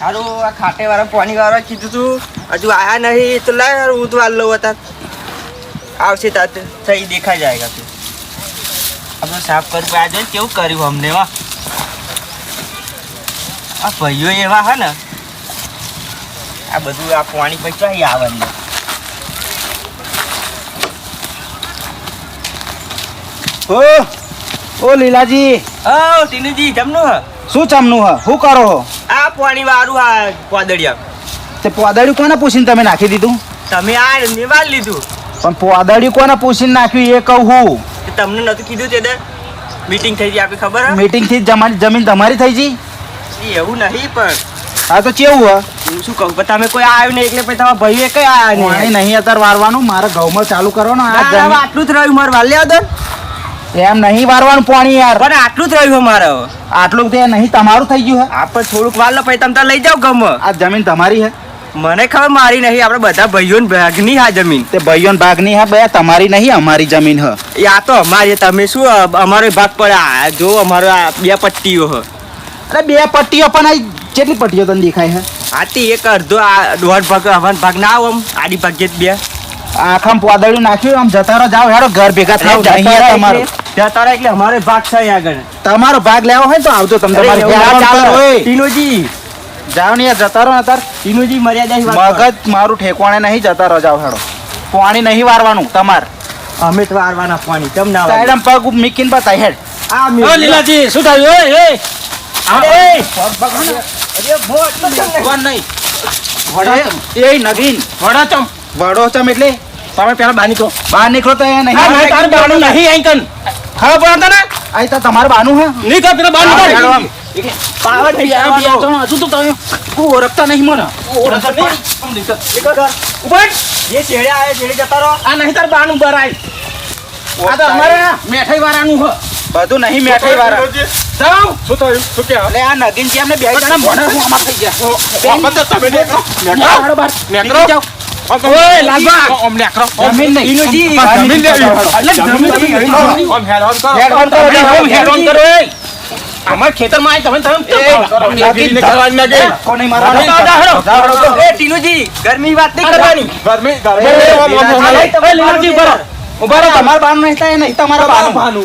હારું આ ખાટે વાળા પાણી વાળા કીધું તું. હજુ આયા નહીં તો લાય હું તો હાલ લઉં હતા આવશે તાત થઈ દેખાઈ જાય તું આપણે સાફ કરવું આ કેવું કર્યું અમને વા આ ભાઈઓ એવા હે ને. આ બધું આ પાણી પછી અહીં આવે ને ઓ ઓ લીલાજી. ઓ ટીનુજી જમનું હ? શું ચમનું હ? શું કરો હો આ પાણી વાળું આ પોદડિયા. તે પોદાડ્યું કોને પૂછીને તમે નાખી દીધું? તમે આ મેં લીધું. પણ પોદડિયું કોને પૂછીને નાખ્યું એ કહું હું. તમને નતું કીધું તે મીટિંગ થઈ ગઈ આપી ખબર મીટિંગથી જમાની જમીન તમારી થઈ ગઈ? એવું નહીં પણ. હા તો કેવું હ? હું શું કહું તમે કોઈ આવ્યું નહીં એટલે પછી તમારા ભાઈએ કઈ આવ્યા નહીં? નહીં અત્યારે વારવાનું મારે ઘઉંમાં ચાલુ કરવાનું આટલું જ રહ્યું મારે વાલ્યા દો એમ નહીં વારવાનું પાણી યાર. પણ આટલું જ રહ્યું મારે. આટલું તે નહીં તમારું થઈ ગયું હે. આપણે થોડુંક વાર લો પછી તમે લઈ જાઓ ગમ. આ જમીન તમારી હે. મને ખબર મારી નહીં આપણે બધા ભાઈઓ ભાગની હા જમીન. તે ભાઈઓન ભાગની હા બે તમારી નહીં અમારી જમીન હ. આ તો અમારી તમે શું અમારો ભાગ પડે આ જો અમારો બે પટ્ટીઓ હ. અરે બે પટ્ટીઓ પણ આ કેટલી પટ્ટીઓ તને દેખાય હે? આથી એક અડધો આ દોઢ ભાગ હવાનો ભાગ ના આવો આડી ભાગ્યે બે. આખામ પોદાડ્યું નાખ્યું આમ જતા રહો જાઓ હેડો ઘર ભેગા નહીં તમારું. જતા એટલે અમારે ભાગ છે આગળ. તમારો ભાગ લેવો હોય તો આવજો તમે અરે ઓય. ટીનુજી. જાઓ ને યાર જતા રહો ને તાર. ટીનુજી મર્યાદા મગજ મારું ઠેકવાણે નહીં જતા રહો જાવ હેડો. પાણી નહીં વારવાનું તમારે. અમે તો વારવાના પાણી કેમ ના વારવાના? સાઈડમાં પગ મીકીને બતાય હેડ. આ મેં- ઓ લીલાજી શું થયું? ઓય એ. અરે, અરે, ભો એટલો કેમ નહીં? નહીં. વડો એ નગીન વડા ચમ વડો ચમ એટલે? તમે પેલા બહાર નીકળો. બહાર નીકળો તો એ નહીં. હા નહીં. નહીં અહીં કન ખબર ને તો તમારું બાનું હે. નીકળ પેલા બહાર હા, હેડો આમ. નીકળ પાવર નહીં આવવાનો. હજુ તો તમે કો ઓળખતા નહીં મને. ઓળખતા નહીં. રહો. જે છેડે આવે છેડે જતા રહો. આ નહીં તારે બાનું બરાય આય. આ તો અમારે મેઠાઈ વાળાનું હ. બધું નહીં મેઠાઈ વાળા જાઓ. શું થયું? શું કે એટલે આ નદીન જે અમને બે જણા મોઢે થઈ ગયા. નહીં. કરો. કરો, તમે જાઓ, ઓમ હેડ ઓન કરો, એ. અમારા ખેતરમાં આવીને તમે તમે ટીનુજી ગરમી વાત નહીં કરવાની ગરમી તમારું બાનું નહીં થાય, નહીં તમારું બાનું.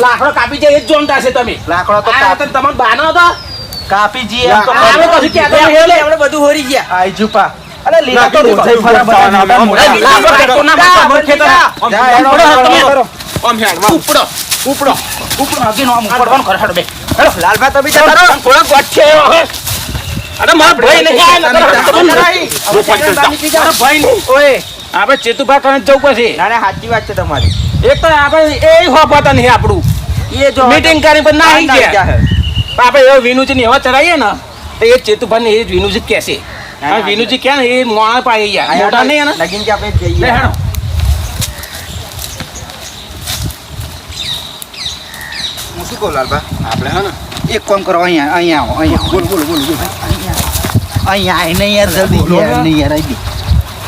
લાકડો કાપી જાય એ જ જોમતા છે તમે લાકડો તો આ તમારો બાનો હતો કાપી જઈએ એમ તો આ ખરું. હવે કશું કહેતો નહીં, એટલે એટલે. આપણે બધું હોરી ગયા આઈ જુપા. અરે લીલા તો રોજે બધા મોટા મોટા. ઉપડો. ઉપડો ઉપડો ઉપડવાનું હેડો બે. ગોઠ. અરે મારા ભાઈ નહીં આયા, હવે ભાઈ નહીં. ઓય, આપણે ચેતુભા કરીને જવું પછી ના ના સાચી વાત છે તમારી. એક તો આપણે એ હોપાતા નહીં આપણું. એ જો મીટિંગ કરી પણ ના આવી ગયા આપણે એવો વિનુજી ને એવા ચડાવીએ ને તો એ ચેતુભા ને એ જ વિનુજી કેસે કહેશે. અને વિનુજી કે એ મોણા પાઈ ગયા. મોટા નહીં એને? લગીન કે આપણે જઈએ. હેડો હું શું કહું લાલબા? આપણે હે ને. એક કામ કરો અહીંયા અહીંયા આવો અહીંયા બોલ બોલ બોલ બોલ. અહીંયા આવીને યાર જલ્દી યાર નહીં યાર આવી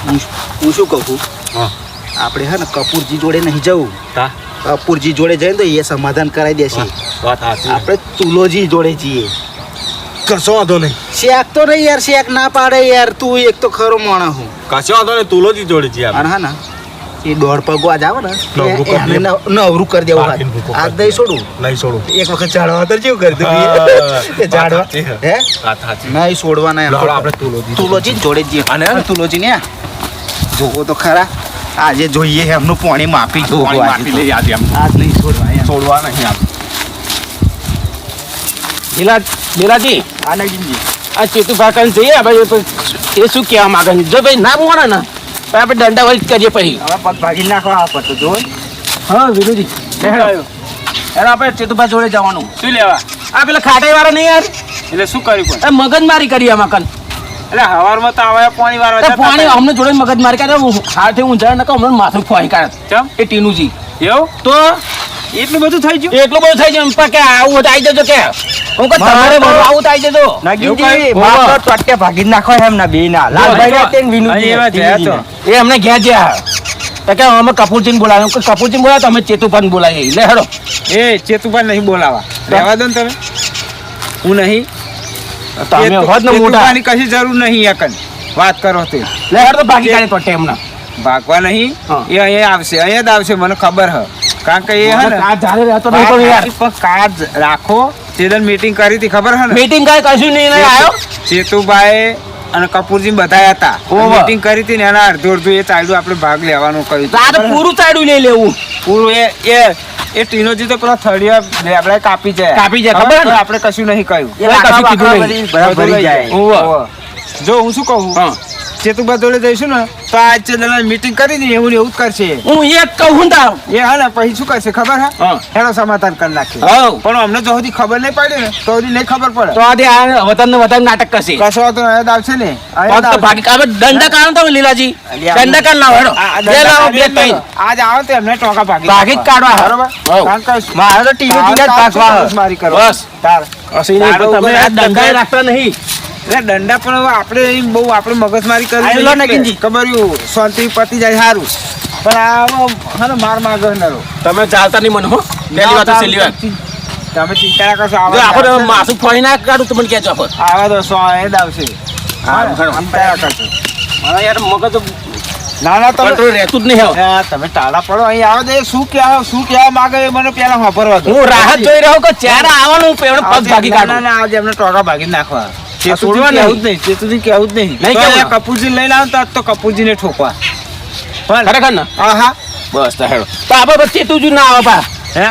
હું હું શું કહું છું? હા. આપણે હે ને કપૂરજી જોડે નહીં જવું. કપૂરજી જોડે જઈએ ને તો એ સમાધાન કરાવી દેશે. આપણે તુલોજી જોડે જઈએ. કશો વાંધો નહીં. શેક તો નહીં યાર શેક ના પાડે યાર તું એક તો ખરો માણસ હું. કશો વાંધો નહીં તુલોજી જોડે છીએ આપણે. હા ને એ દોઢ પગો આજ આવે ને નવરું કરી દેવું આજ દઈ છોડું. નહીં છોડું. એક વખત ઝાડવા તો જેવું કરી દઉં. ઝાડવા. છે. હે. નહીં છોડવાના આપણે તુલોજી તુલોજી જ જોડે જ જઈએ. અને? તુલોજી ને? જોવો તો ખરા. આજે જોઈએ એમનું પાણી માપી જોવું માપી તો. આજે. આજ નહીં છોડવા. છોડવા નહીં આપ લીલા લીલાજી આ ચેતુ કરીને જઈએ ભાઈ એ શું કહેવા માંગે છે? જો ભાઈ ના મોણા ને આપણે દંડા વળી કરીએ પછી. હવે પગ ભાગી નાખવા આ તો જો. હા વિરોધી હેડો આપણે ચેતુભા જોડે જવાનું. શું લેવા? આ પેલા ખાટાઈ વાળા નહીં યાર? એટલે શું કર્યું પણ? મગજમારી કરી આમાં કન. એટલે હવારમાં તો આવે પાણી વાળવા પાણી અમને જોડે મગજમારી કરે. હાથે ઊંઝા નકા અમને માથું ફોઈ કાઢે. એ ટીનુજી. એવું? તો એટલું બધું થઈ ગયું? એટલું બધું થઈ ગયું. પણ કે આવું આવી જજો કે. હું કે તમારે મારે આવું આવી જજો. નાગીનજી માર ટોટકે ભાગી જ નાખો એમ ના બેના લાલભાઈ ને તેન વિનુજી અહીં એવા ને, જયા ટીનુજી તો. એ અમને ઘેર જ્યાં તો કે અમે કપૂરજીને બોલાવ્યો કે કપૂરજીને બોલાવ્યો તમે ચેતુભાઈ બોલાવીએ. લે હેડો. એ ચેતુભાઈ નહીં બોલાવા. રહેવા દો ને તમે. હું નહીં. તમે હોત ને મોટા. કશી જરૂર નહીં એકન. વાત કરો તે. લે હેડો તો ભાગી કાઢે તો ટેમના. ભાગવા નહીં. એ અહીંયા આવશે અહીંયા જ આવશે મને ખબર હ. કારણ કે એ હે ને આ જારે રહેતો નહીં તો યાર. પણ કાર્ડ રાખો. તે દિન મીટિંગ કરી હતી ખબર હે ને? મીટિંગ કાંઈ કશું નહીં નહીં આવ્યો? ચેતુભાઈ અને કપૂરજી બધા હતા. મીટિંગ કરી હતી ને એના અડધો અડધું એ ચાલ્યું આપણે ભાગ લેવાનું કહ્યું આ તો પૂરું ચાડ્યું લઈ લેવું. પૂરું એ એ એ ટીનોજી તો પેલા થર્ડ યર આપણે કાપી જાય. કાપી જાય, ખબર આપણે કશું નહીં કહ્યું. કશું કીધું નહીં. જાય. જો હું શું કહું? હા ચેતુભા જઈશું ને તો આ ચેતના મીટિંગ કરી દઈએ એવું એવું જ કરશે. હું એક કહું તાર એ હા ને પછી શું કરશે ખબર હા? એનો સમાધાન કરી નાખીએ. હવ પણ અમને જો સુધી ખબર નહીં પડી ને તો સુધી નહીં ખબર પડે. તો આજે આ વતન ને વતન નાટક કરશે. કશો વાંધો નહીં, આવશે ને. ફક્ત ભાગી કાઢે દંડા કાઢો તમે લીલાજી. અલ્યા, દંડા લાવો હેડો. આ- આ બે લાવો બે ત્રણ. આજ આવો તો એમને ટોકા ભાગી ભાગી કાઢવા. બરોબર? કારણ કે મારે તો ટીવી તાર- જ ભાગવા શું કરો? બસ. તાર. હસી નહીં તમે આ રાખતા નહીં. દંડા પણ હવે આપણે અહીં બહુ આપણે મગજમારી કરી જોઈએ. નગીનજી. એટલે ખબર શાંતિ પતી જાય સારું પણ આ હા ને માર માગો નરો. તમે ચાલતા નહીં મને હો. પહેલી વાત છેલ્લી વાત. તમે ચિંતા ના કરશો આવા આપણે માસુક ફોઈ ના કાઢું તમને મને કહેજો આપણે આવા તો સો એ જ આવશે. ચિંતા કરશો. મારા યાર મગજ ના ના તમે તો રહેતું જ નહીં હા, તમે ટાળા પડો અહીં આવો દે શું શું કહેવા શું કહેવા માગે મને પેલા વાપરવા હું રાહત જોઈ રહ્યો કે ચારે આવવાનું પેવડે પગ ભાગી કાઢો. ના, ના, આજે એમને ટોકા ભાગી નાખવા. નહીં. નહીં કહેવું જ નહીં. કપૂરજી લઈને આવો તો કપૂરજીને ઠોકવા. પણ ખરેખર ને? હા હા બસ તો હેડો. તો આપણે ચેતુજી ના આવે પા હે?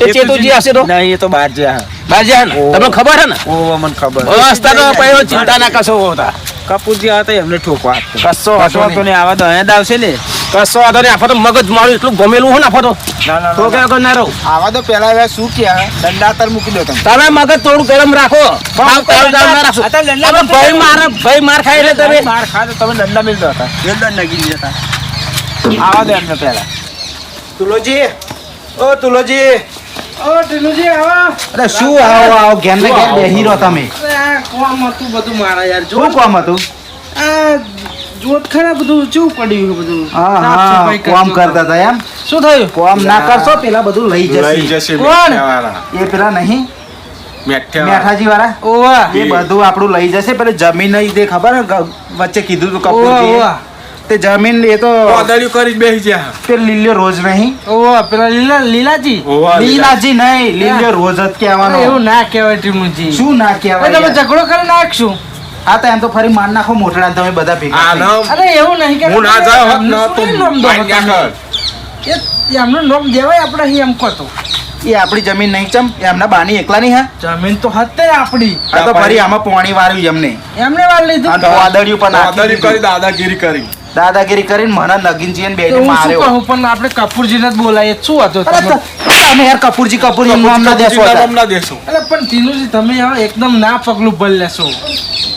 એ ચેતુજી હશે તો? નહીં એ તો બહાર જ્યાં બાજી હે તમને ખબર હે ને? ઓ મને ખબર. બસ તો પહેલો ચિંતા ના કશો હોતા કપૂરજી હતા એમને ઠોકવા કશો કશો તો નહીં. આવા તો અહીંયા આવશે ને. કશો વાંધો નહીં આફા તો મગજ મારું એટલું ગમેલું હોય ને આફા તો. કે વગર ના રહું? આવા તો પેલા હવે શું કહે? દંડાતર મૂકી દો તમે. તમે મગજ થોડું ગરમ રાખો. ભાઈ મારે ભાઈ માર ખાઈ એટલે તમે માર ખા તો તમે દંડા મિલ દો હતા દંડા નગીનજી હતા. આવા દે એમને પેલા તુલોજી ઓ તુલોજી ઓ ટીનુજી આવા. અરે શું આવો આવો ઘેર ને ઘેર બેહી રહો તમે. કોમ હતું બધું મારા યાર જો. શું કામ હતું? આ જોત ખરા બધું ચેવું પડ્યું બધું? હા હા સફાઈ કામ કરતો હતો. કરતા હતા એમ? શું થયું? કામ ના કરશો પેલા બધું લઈ લઈ જશે જશે કોણ? એ પેલા નહીં. મેઠાજી વાળા ઓવા. એ બધું આપણું લઈ જશે પેલે જમીન તે ખબર વચ્ચે કીધું તું ઓવા તે જમીન એ તો કોદાળીઓ કરી બેસી ગયા. તે લીલ્યો રોજ નહીં. ઓવા પેલા લીલા લીલાજી? લીલાજી નહીં લીલ્યો રોજ જ અરે એવું ના કહેવાય ટીમુજી શું ના કેવાય કહેવાય તમે ઝઘડો કરી નાખશું. આ તો એમ તો ફરી માર નાખો મોટડા તમે બધા ભેગા અરે એવું નહીં કે હું ના જાવ હોત એમનું તો એમનું નામ દેવાય આપણે અહીં એમ કહો એ આપણી જમીન નહીં ચમ એમના બાની એકલા નહીં હા. જમીન તો હતે આપણી. આ તો ફરી આમાં પોણી વાર્યું એમને. એમને વાર લીધું. આ તો વાદળિયું પણ નાખી કરી દાદાગીરી કરી. દાદાગીરી કરીને મને નગીનજી ને બેને હું માર્યો. કહું પણ આપણે કપૂરજીને જ બોલાવીએ. શું હતું તમે યાર કપૂરજી કપૂરજી નું નામ ના દેશો નામ ના દેશો. એટલે પણ તીનુજી તમે એકદમ ના પગલું ભલ લેશો.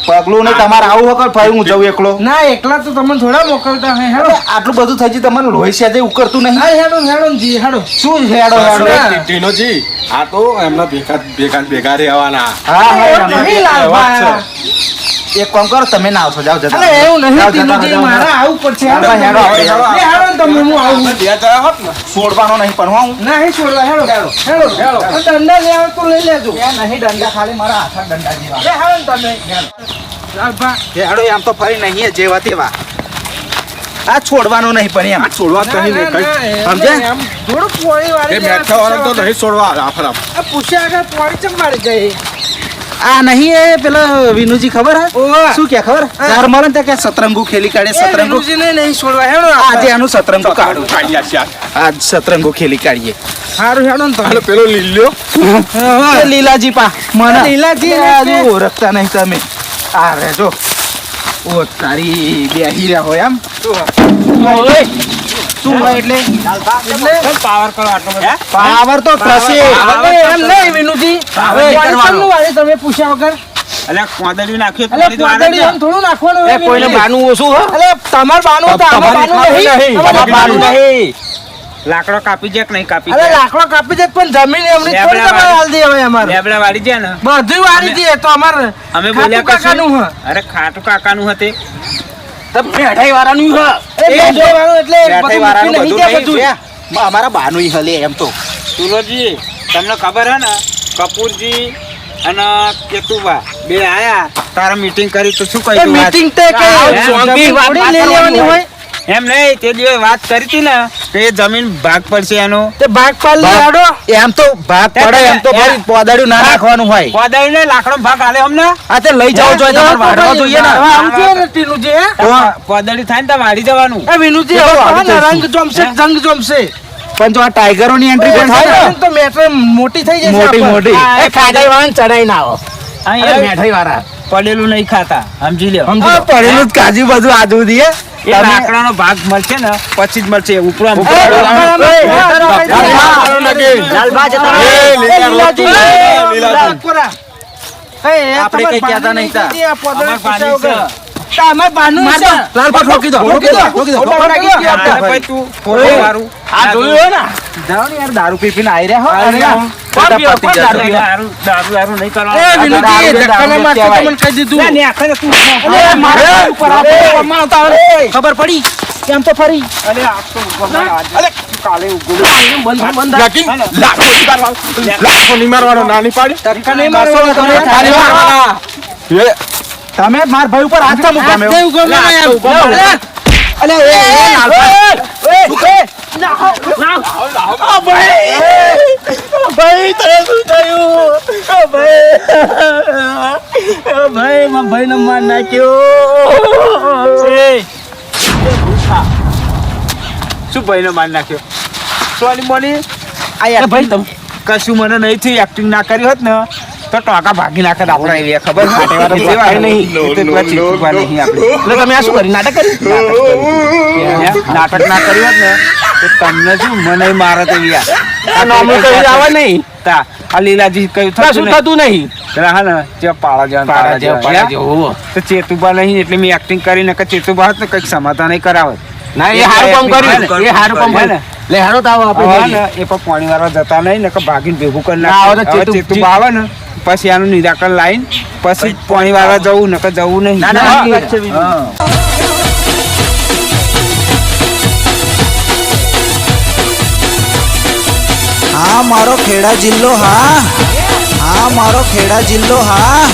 પગલું નહીં તમારે આવું વખત ફરી હું જઉં એકલો. ના એકલા તો તમને થોડા મોકલતા હે હેડો. આટલું બધું થઈ ગયું તમારું લોહી જે ઉકરતું નહીં? હા હેડો હેડો જી હેડો. શું હેડો હેડો? હા. ટી- ટીનોજી, આ તો એમના ભેગા ભેગા ભેગા રહેવાના. હા હા એક કામ કરો તમે ના આવશો જાઓ જતા અરે એવું નહીં મારે આવું પડશે હેડો હેડો, હેડો. એ તમે હું આવું. બે જણા હોત ને. છોડવાનો નહીં પણ હું નહીં છોડવા હેડો. હેડો હેડો. આ લે આવ તો લઈ લેજો. નહીં દંડા ખાલી મારા હાથ દંડા જેવા. લે હેડો તમે. હેડો. હેડો આમ તો ફરી નહીં જેવા તેવા. આ છોડવાનો નહીં પણ એમ. છોડવા તો નહીં એમ થોડું પોળી એ મેઠા વાળો તો નહીં છોડવા. આફરામ. આ પૂછ્યા આગળ પોળી ચમ મારી જાય આ નહીં એ પેલા વિનુજી ખબર હે? શું કે ખબર? ઘર મરણ ત્યાં કે સતરંગુ ખેલી કાઢે સતરંગુ નહીં છોડવા હેડો આજે આનું સતરંગુ કાઢું. આજ સતરંગુ ખેલી કાઢીએ. સારું હેડો ને તમે. પેલો લીલ્યો. હા લીલાજી પા. મને. લીલાજી આજે ઓળખતા નહીં તમે. આ રે જો ઓ તારી બે હીરા હોય એમ ઓય. શું હોય એટલે? એટલે? પાવર કરો આટલો બધો. પાવર તો થશે. એમ નહીં વિનુજી. હવે પોળી કરવાનો. ચમનું વાળી તમે પૂછ્યા વગર. એટલે કોદળિયું નાખ્યું એટલે પોદળી આમ થોડું નાખવાનું એ કોઈને બાનું ઓછું હો. એટલે તમાર બાનું તો આમાં બાનું નહીં. નહીં. બાનું બાનું નહીં. લાકડો કાપી જાય નહીં કાપી અરે લાકડો કાપી જાય પણ જમીન એમની થોડી તમારે વાળી. હાલ હવે અમારે. લેબડા વાળી જાય ને? બધું વાળી દે તો અમારે અમે બોલ્યા કાકાનું. અરે ખાટુ કાકાનું હતે. તમે વાળાનું હો. બેઠાઈ વાળું એટલે બેઠાઈ વાળાનું બધું નહીં નહીં છે. અમારા બાનું હલે એમ તો. સુરજજી તમને ખબર હે ને? કપૂરજી અને કેતુબા બે આયા. તારા મીટિંગ કરી તો શું કહ્યું? કે લેવાની હોય? એમ નહીં તે દિવસે વાત કરી હતી ને. એ જમીન ભાગ પડશે એનો. તે ભાગ પાડી લાડો એમ તો ભાગ પડે એમ તો ભાઈ પોદાડ્યું ના નાખવાનું હોય. પોદાડ્યું ને લાકડો ભાગ આલે અમને. આ તે લઈ જાવ જોઈએ તમારે વાડવા જોઈએ ને. આમ છે ને ટીનુજી કોદાળી થાય ને તો વાડી જવાનું. એ વિનુજી. રંગ જમશે જંગ જમશે. પણ જો આ ટાઈગરોની એન્ટ્રી પણ થાય તો મેટર મોટી થઈ જશે મોટી. મોટી. એ ખાડાઈ વાન ચડાઈ ના આવો મેઠાઈ વાળા પડેલું નહીં ખાતા. સમજી લે પડેલું જ કાજુ બધું આદુ એ લાકડાનો ભાગ મળશે ને પછી જ મળશે. ઉપરો આપણે કઈ કહેતા નહીં બાનું છે. દો. દો. દો ભાઈ તું મારું. આ જોયું ને? જાઓ ને યાર દારૂ પી પીને રહ્યા હો. દારૂ દારૂ નહીં. એ, વિનુજી, કહી દીધું. ને તું. મારા ઉપર. ખબર પડી? કેમ તો ફરી? આ તો કાલે ઉગડું. બંધ બંધ લાકી લાખો નહીં મારવાનો. લાખો નહીં મારવાનો નાની પાડી. ધક્કા નહીં મારવાનો. તમે. ખાલી એ. તમે માર ભાઈ ઉપર હાથ કેમ ઉગામ્યો? હાથ એમ. ઊભો રહો. અલે, એ, એ, લાલપા. ભાઈ. તને શું થયું? ભાઈ ભાઈ માર નાખ્યો. શું ભાઈને માર નાખ્યો? સોની મોની? આ ભાઈ તમે કશું મને નહીં થયું એક્ટિંગ ના કરી હોત ને. તો ટોકા ભાગી નાખે આપણે એવી ખબર? નહીં. એટલે તમે આ શું કરી નાટક કરી નાટક ના કર્યું હોત ને તો તમને શું મને મારે તો આ નામું કહી આવે નહીં. તા આ લીલાજી કયું થતું શું થતું નહીં. હા ને જે પાળા જેવા ને જેવા, પાડા જેવા. જેવા, તો ચેતુબા નહીં એટલે મેં એક્ટિંગ કરીને કે ચેતુબા હોત ને કંઈક સમાધાન નહીં કરાવત. ના એ હારું કામ કર્યું. એ હારું કામ કર્યું ને? લે હારો તો આવો આપણે એ પણ પાણી વાળા જતા નહીં ને કે ભાગીને ભેગું કરી નાખે. હવે ચેતુ- આવે ને પછી આનું નિરાકરણ લાઈન પછી પાણી વાળા જવું ને કે જવું નહીં. ના, ના, હા. મારો ખેડા જિલ્લો હા. હા મારો ખેડા જિલ્લો હા.